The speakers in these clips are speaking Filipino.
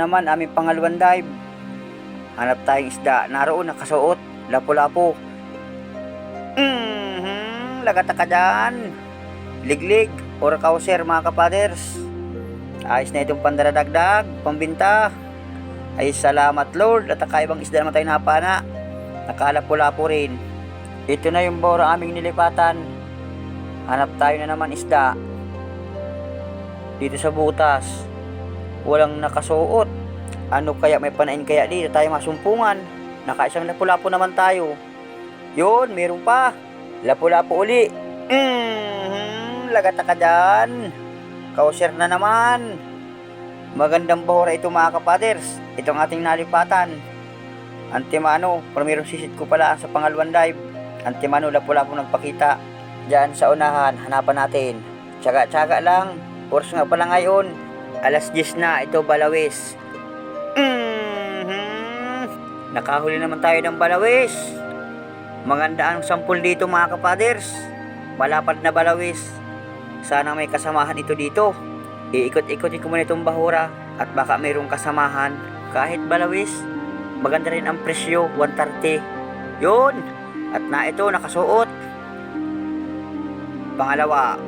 Naman aming pangalawang dive. Hanap tayong isda. Naroon nakasuot. Lapu-lapu. Mhm, lagata ka dyan. Liglig or kauser mga kapaders. Ayos na itong pandaradagdag, pambinta. Ay salamat Lord at kakaibang isda naman tayo napana. Nakalapu-lapu rin. Ito na yung bora aming nilipatan. Hanap tayo na naman isda. Dito sa butas walang nakasuot. Ano kaya may panain kaya dito tayo masumpungan? Nakaisang lapu-lapu naman tayo. Yun, meron pa. Lapu-lapu uli. Mm, lagata ka dyan. Kauser na naman. Magandang bahura ito mga kapaders. Ito ang ating nalipatan. Antimano, primerong sisit ko pala sa pangalawang dive. Antimano, lapu-lapu nagpakita. Diyan sa unahan, hanapan natin. Tsaga-tsaga lang. Oras nga pala ngayon, Alas 10 na, ito balawis. Mhm. Nakahuli naman tayo ng balawis. Maganda ang sampul dito mga kapaders. Malapad na balawis. Sana may kasamahan ito dito. Iikot-ikotin ko muna itong bahura at baka mayroong kasamahan. Kahit balawis, maganda rin ang presyo, 130. Yun! At na ito, nakasuot. Pangalawa,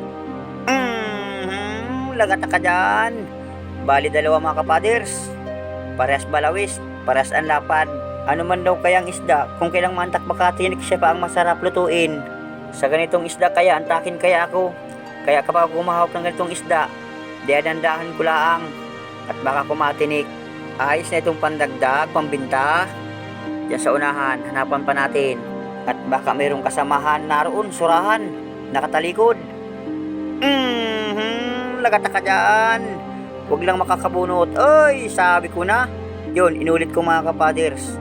Mhm, lagata ka dyan. Bali dalawa mga kapaders. Parehas balawis, parehas ang lapad. Ano man daw kayang isda, kung kailang mantak makatinik siya pa ang masarap lutuin. Sa ganitong isda kaya, antakin kaya ako. Kaya kapag gumahawak ng ganitong isda, di adandahan ko laang. At baka kumatinik. Ayos na itong pandagdag, pambinta. Diyan sa unahan, hanapan pa natin. At baka mayroong kasamahan naroon, surahan, nakatalikod. Mhm, lagata ka dyan. Huwag lang makakabunot. Ay, sabi ko na. Yun, inulit ko mga kapaders.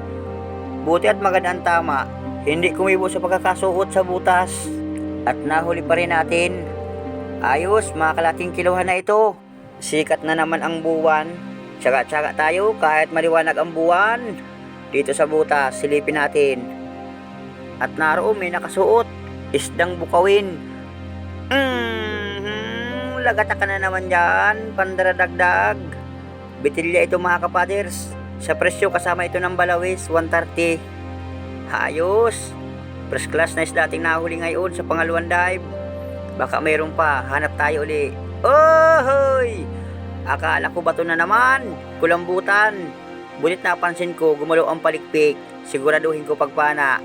Buti at maganda ang tama. Hindi kumibo sa pagkakasuot sa butas. At nahuli pa rin natin. Ayos, mga kalaking kiluhan na ito. Sikat na naman ang buwan. Tsaga-tsaga tayo kahit maliwanag ang buwan. Dito sa butas, silipin natin. At naroon may nakasuot. Isdang bukawin. Mhm, lagata ka na naman dyan, pandaradagdag. Bitilya ito mga kapaders. Sa presyo kasama ito ng balawis, 130. Ayos. First class na isda nahuli ngayon sa pangalawang dive. Baka mayroon pa, hanap tayo uli. Ohoy! Akala ko bato na naman, kulambutan. Bulit napansin ko, gumalaw ang palikpik. Siguraduhin ko pagpana.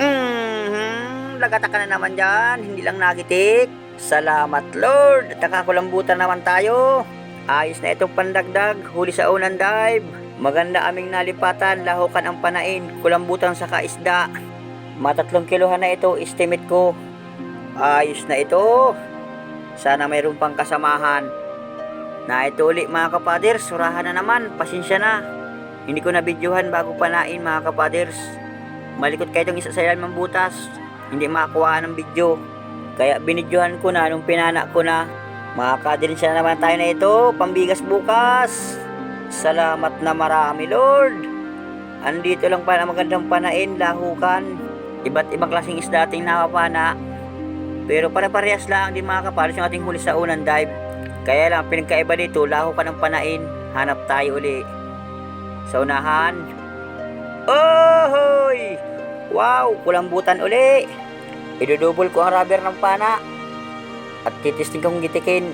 Mhm, lagata ka na naman dyan, hindi lang nagitik. Salamat Lord, at nakakulambutan naman tayo. Ayos na itong pandagdag, huli sa unang dive. Maganda aming nalipatan, lahukan ang panain, kulambutan sa kaisda. Matatlong kilohan na ito, estimate ko. Ayos na ito. Sana mayroon pang kasamahan. Na ito uli mga kapaders, surahan na naman, pasensya na. Hindi ko na videohan bago panain mga kapaders. Malikot kayo itong isa sa ilalim ng butas. Hindi makakuha ng video. Kaya binidyohan ko na nung pinana ko na. Makakadirin siya naman tayo na ito. Pambigas bukas. Salamat na marami Lord. Andito lang pala magandang panain, lahukan. Iba't ibang klaseng isda ating nakapana. Pero pare-parehas lang din mga kapalos yung ating huli sa unang dive. Kaya lang pinagkaiba dito, lahukan ng panain. Hanap tayo uli. Sa unahan, Ohoy! Wow! Kulambutan uli! Idudubol ko ang rubber ng pana. At titisting kong gitikin.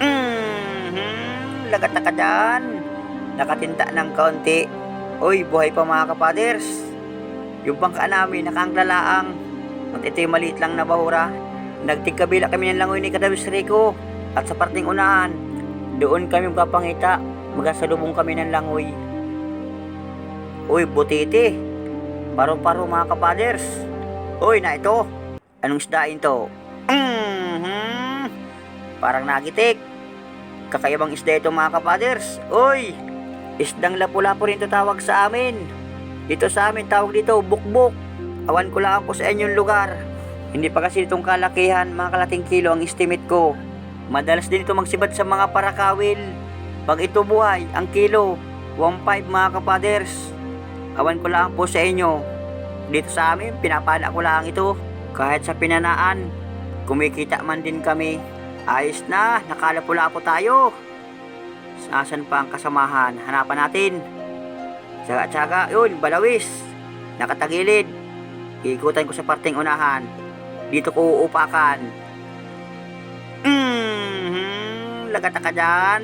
Mhm, lagat na ka dyan. Nakatinta ng kaunti. Uy, buhay pa mga kapaders. Yung bangka namin, nakaanglalaang. At ito yung maliit lang na bahura. Nagtigkabila kami ng langoy ni Kadawis Rico. At sa parting unahan, doon kami magpapangita. Magkasalubong kami ng langoy. Uy, butiti. Paro-paro mga kapaders. Uy, na ito. Anong isdain to? Mhm. Parang nagitik. Kakaibang isda ito mga kapaders. Uy, isdang lapu-lapu rin ito tawag sa amin. Dito sa amin tawag dito, bukbuk. Awan ko lang po sa inyong lugar. Hindi pa kasi itong kalakihan, mga kalating kilo ang estimate ko. Madalas din ito magsibat sa mga parakawil. Pag ito buhay, ang kilo, 1.5 mga kapaders. Awan ko lang po sa inyo. Dito sa amin, pinapala ko lang ito. Kahit sa pinanaan, kumikita man din kami. Ayos na, nakalapo-lapo tayo. Sasan pa ang kasamahan? Hanapan natin. Tsaga-tsaga, yun, balawis. Nakatagilid. Ikutan ko sa parteng unahan. Dito ko uupakan. Mm-hmm. Lagata ka dyan.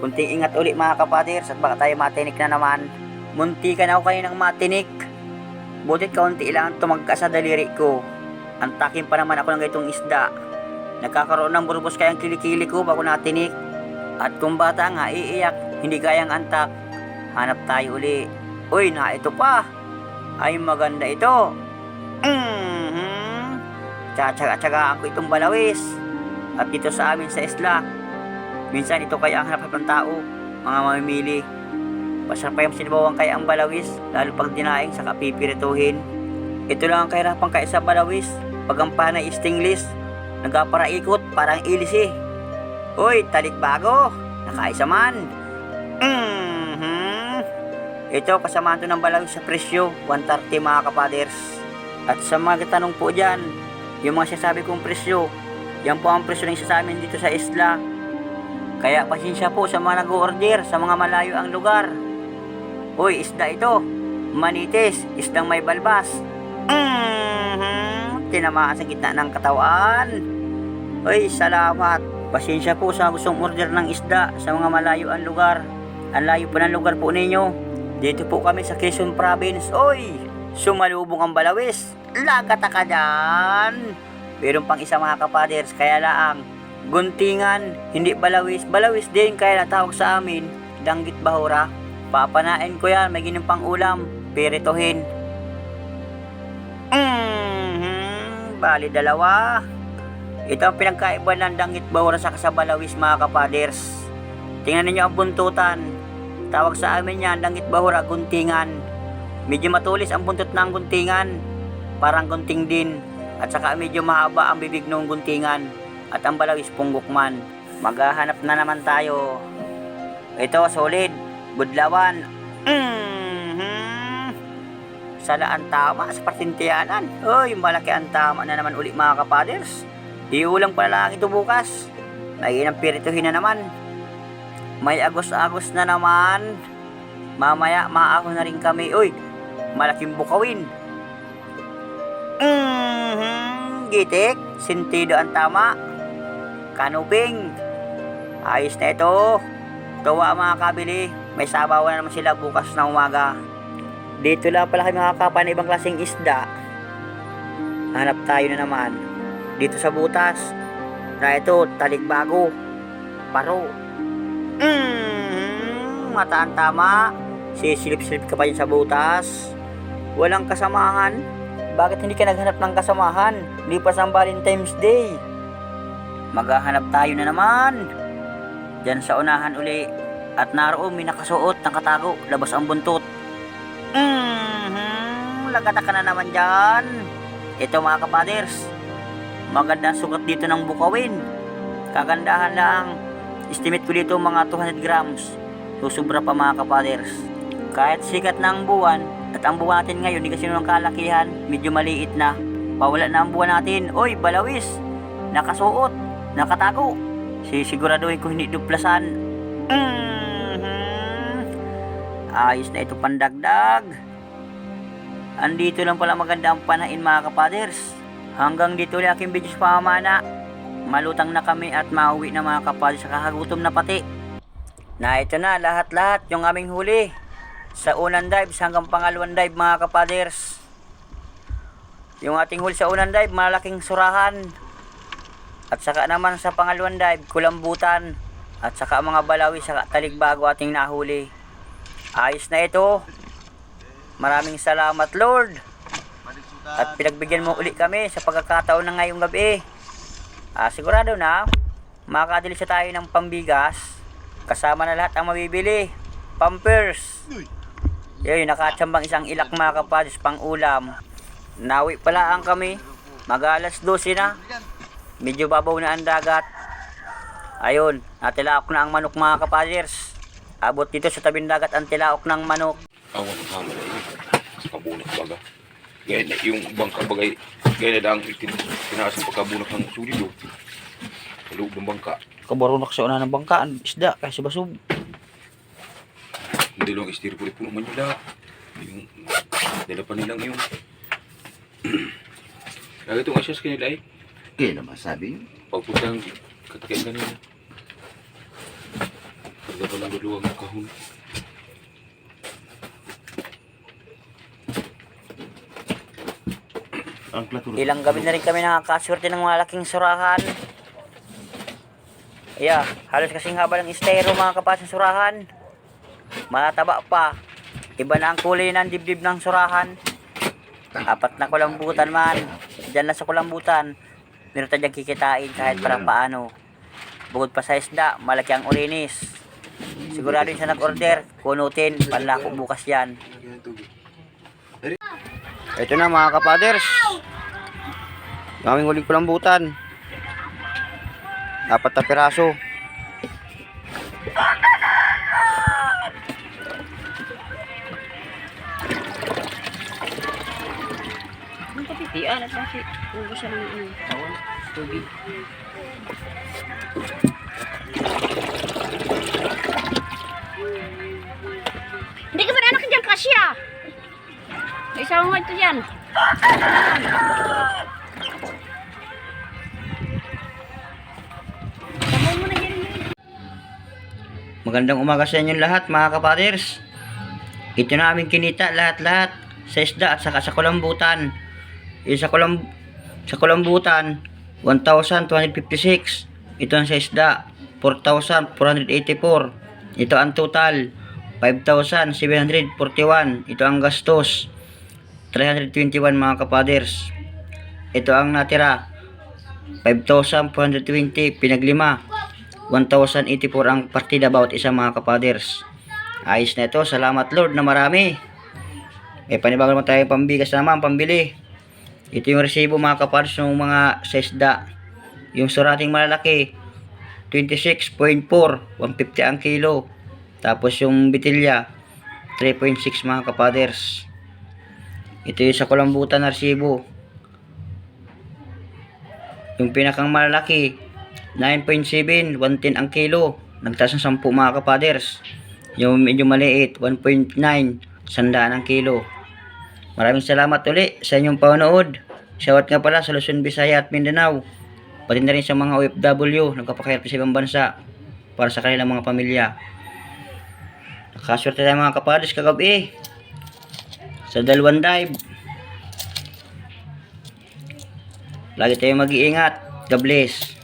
Kunting ingat uli mga kapaders at baka tayo matinik na naman. Munti ka na ako kayo ng matinik. Butit kaunti lang tumagka sa daliri ko. Antakin pa naman ako ng gaitong isda. Nagkakaroon ng burbos kayang kilikili ko bago natinik. At kung bata nga iiyak, hindi kayang antak. Hanap tayo uli. Uy, na ito pa. Ay maganda ito. Mm-hmm. Tsatsaga-tsagaan ko itong balawis. At dito sa amin sa isla, minsan ito kaya ang hanap ng tao, mga mamimili. Masarap pa yung sinibawang kaya ang balawis, lalo pag dinaing sa kapipirituhin. Ito lang ang kahirapan kaya sa balawis, pag ang panay is tinglis, nagaparaikot parang ilis eh. Uy, talik bago, nakaisa man. Mhm. Ito, kasamahan to ng balawis sa presyo, 130 mga kapaders. At sa mga tanong po dyan, yung mga sinasabi kong presyo, yan po ang presyo ng sa dito sa isla. Kaya pasensya po sa mga nag-order sa mga malayo ang lugar. Uy, isda ito. Manitis, isdang may balbas. Mhm. Tinamaan sa gitna ng katawan. Uy, salamat. Pasensya po sa gustong order ng isda sa mga malayo ang lugar. Ang layo po ng lugar po ninyo. Dito po kami sa Quezon Province. Uy, sumalubong ang balawis. Lagata ka dyan. Meron pang isa mga kapaders, kaya laang. Guntingan, hindi balawis. Balawis din, kaya natawag sa amin. Danggit bahura. Papanain ko yan, may ginimpang ulam. Pirituhin. Mhm, bali dalawa. Ito ang pinagkaiba ng danggit bahura sa kasabalawis mga kapaders. Tingnan ninyo ang buntutan. Tawag sa amin yan, danggit bahura, guntingan. Medyo matulis ang buntot ng guntingan. Parang gunting din. At saka medyo mahaba ang bibig ng guntingan. At ang balawis punggok man. Maghahanap na naman tayo. Ito, solid. Budlawan. Mhm. Sala ang tama sa partintiyanan. Uy, malaki ang tama na naman uli mga kapaders. Iulang pa lang ito bukas. May inang pirituhin na naman. May agos-agos na naman. Mamaya, maahon na rin kami. Uy, malaking bukawin. Mhm, gitik, sentido ang tama. Kanuping. Ayos na ito. Tuwa mga kabili. May sabaw na naman sila bukas na umaga. Dito lang pala kami makakapa ng ibang klaseng isda. Hanap tayo na naman. Dito sa butas. Na ito, talikbago. Paro. Mm, mata ang tama. Sisilip-silip ka pa yun sa butas. Walang kasamahan. Bakit hindi ka naghanap ng kasamahan? Hindi pa sa Valentine's Day. Maghahanap tayo na naman. Diyan sa unahan uli. At naroon may nakasuot, nakatago, labas ang buntot. Mhm, lagata ka na naman dyan. Ito mga kapaders, magandang sugat dito ng bukawin. Kagandahan lang. Estimate ko dito mga 200 grams. Susubra pa mga kapaders. Kahit sikat na ang buwan, at ang buwan natin ngayon, hindi kasi nung kalakihan, medyo maliit na. Pawala na ang buwan natin. Oy, balawis! Nakasuot, nakatago. Sisiguraduhin ko hindi duplasan. Mhm. Ayos na ito pandagdag. Andito lang pala maganda ang panain mga kapaders. Hanggang dito lang aking video sa pamamana. Malutang na kami at mauwi na mga kapaders sa kakagutom na pati. Na ito na lahat-lahat yung aming huli. Sa unang dive hanggang pangalawang dive mga kapaders. Yung ating huli sa unang dive, malaking surahan. At saka naman sa pangalawang dive, kulambutan. at saka mga balawi sa taligbago ating nahuli. Ayos na ito. Maraming salamat Lord. At pinagbigyan mo uli kami sa pagkakataon na ngayong gabi. Ah, sigurado na, makakadili sa tayo ng pambigas. Kasama na lahat ang mabibili. Pampers. Yun, nakatsambang isang ilak mga kapadis pang ulam. Nawi pala ang kami. Mag-alas 12 na. Medyo babaw na ang dagat. Ayun, natilaok na ang manok mga kapaders. Abot dito sa tabing dagat ang tilaok ng manok. awan ng hama na kabunak baga. Gaya na yung bangka bagay, gaya na itin, tinaas ang pagkabunak ng sulido. Sa loob ng bangka. Kabarunak sa una ng bangkaan, isda, kasi basog. Hindi lang istiri po puno man nila. Yung, dala pa nilang yung, Lagi itong asyas kanila eh. Kaya naman sabi yun. Pagpuntang katakin kanina. Pagda pa lang duluwang kahon. Ilang gabi na rin kami nakakaswerte ng malaking surahan. Yeah, halos kasing haba ng estero mga kapas ng surahan. Matataba pa. Iba na ang kulay ng dibdib ng surahan. Apat na kulambutan man. Diyan lang sa kulambutan. Meron tayong kikitain kahit parang paano. Bukod pa sa isda, malaki ang urinis. Sigurado yung siya nag-order. Kunutin, panlako bukas yan. Ito na mga kapaders. Yung aming huling kulambutan. Apat na piraso. Ang kapitian at kasi ubos siya ng ano, tubig. Hindi ka ba na anak dyan, Kasya? May isang mo ito dyan. Magandang umaga sa inyong lahat mga kapaders. Ito na aming kinita lahat-lahat sa isda at saka sa kulambutan. Yung sa, kulam, sa kulambutan, 1,256. Ito ang sa isda, 4,484. Ito ang total, 5,741. Ito ang gastos, 321 mga kapaders. Ito ang natira, 5,420 pinaglima. 1,084 ang partida bawat isa mga kapaders. Ayos na ito. Salamat Lord na marami. Eh panibago naman tayo pambigas na naman, pambili. Ito yung resibo mga kapaders ng mga sa isda. Yung surating malalaki, 26.4, 150 ang kilo. Tapos yung bitilya, 3.6 mga kapaders. Ito yung sa kulambutan na resibo. Yung pinakang malaki, 9.7, 110 ang kilo. Nagtaas ng 10 mga kapaders. Yung medyo maliit, 1.9, sandaan ang kilo. Maraming salamat uli sa inyong panonood. Shoutout nga pala sa Luzon, Visaya at Mindanao. Pati na rin sa mga OFW, nagpapakahirap sa ibang bansa para sa kanilang mga pamilya. Nakaswerte tayo mga kapaders kagabi sa dalawang dive. Lagi tayong mag-iingat. God bless.